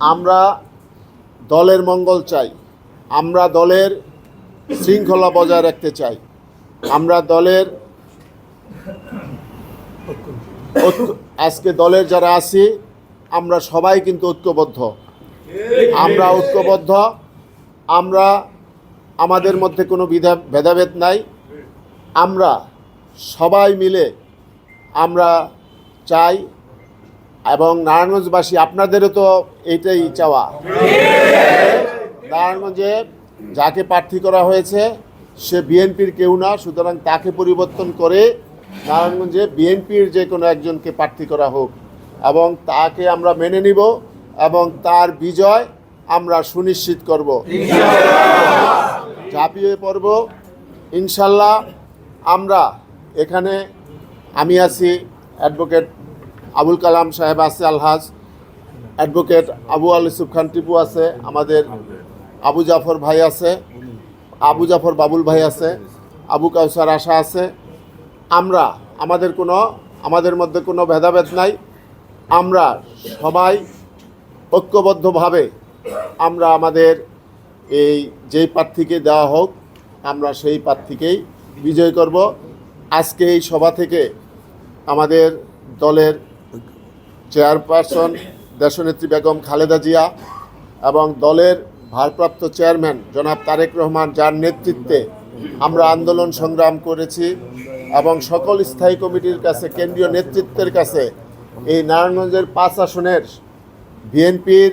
আমরা দলের মঙ্গল চাই। আমরা দলের শৃঙ্খলা বজায় রাখতে চাই। আমরা দলের আজকে দলের যারা আছি, আমরা সবাই কিন্তু ঐক্যবদ্ধ। আমরা ঐক্যবদ্ধ। আমরা আমাদের মধ্যে কোনো বিধা, ভেদাভেদ নাই। আমরা সবাই মিলে আমরা চাই এবং নারায়ণগঞ্জবাসী, আপনাদেরও তো এইটাই চাওয়া। নারায়ণগঞ্জে যাকে প্রার্থী করা হয়েছে, সে বিএনপির কেউ না, সুতরাং তাকে পরিবর্তন করে নারায়ণগঞ্জে বিএনপির যে কোনো একজনকে প্রার্থী করা হোক। এবং তাকে আমরা মেনে নিব এবং তার বিজয় আমরা সুনিশ্চিত করব। ঝাঁপিয়ে পড়ব ইনশাল্লাহ আমরা এখানে, আমি আছি অ্যাডভোকেট আবুল কালাম সাহেব আছে আলহাজ অ্যাডভোকেট আবু আল ইসুফ খান টিপু আছে, আমাদের আবু জাফর ভাই আছে, আবু জাফর বাবুল ভাই আছে, আবু কাউসার আশা আছে। আমরা, আমাদের কোনো, আমাদের মধ্যে কোনো ভেদাভেদ নাই। আমরা সবাই ঐক্যবদ্ধভাবে আমরা আমাদের এই যেই প্রার্থীকে দেওয়া হোক, আমরা সেই প্রার্থীকেই বিজয় করব। আজকে এই সভা থেকে আমাদের দলের চেয়ারপারসন দেশনেত্রী বেগম খালেদা জিয়া এবং দলের ভারপ্রাপ্ত চেয়ারম্যান জনাব তারেক রহমান, যার নেতৃত্বে আমরা আন্দোলন সংগ্রাম করেছি এবং সকল স্থায়ী কমিটির কাছে, কেন্দ্রীয় নেতৃত্বের কাছে এই নারায়ণগঞ্জের পাঁচ আসনের বিএনপির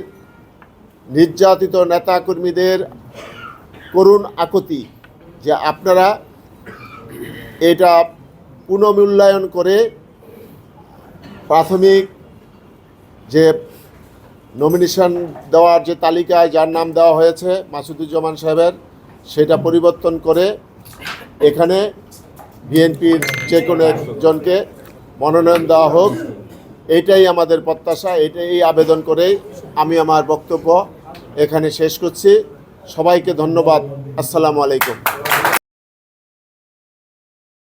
নির্যাতিত নেতাকর্মীদের করুণ আকুতি যে আপনারা এটা পুনর্মূল্যায়ন করে প্রাথমিক যে নমিনেশন দেওয়ার যে তালিকায় যার নাম দেওয়া হয়েছে মাসুদুজ্জামান সাহেবের, সেটা পরিবর্তন করে এখানে বিএনপির যে কোনো একজনকে মনোনয়ন দেওয়া হোক এটাই আমাদের প্রত্যাশা এটাই আবেদন করেই আমি আমার বক্তব্য এখানে শেষ করছি। সবাইকে ধন্যবাদ। আসসালামু আলাইকুম।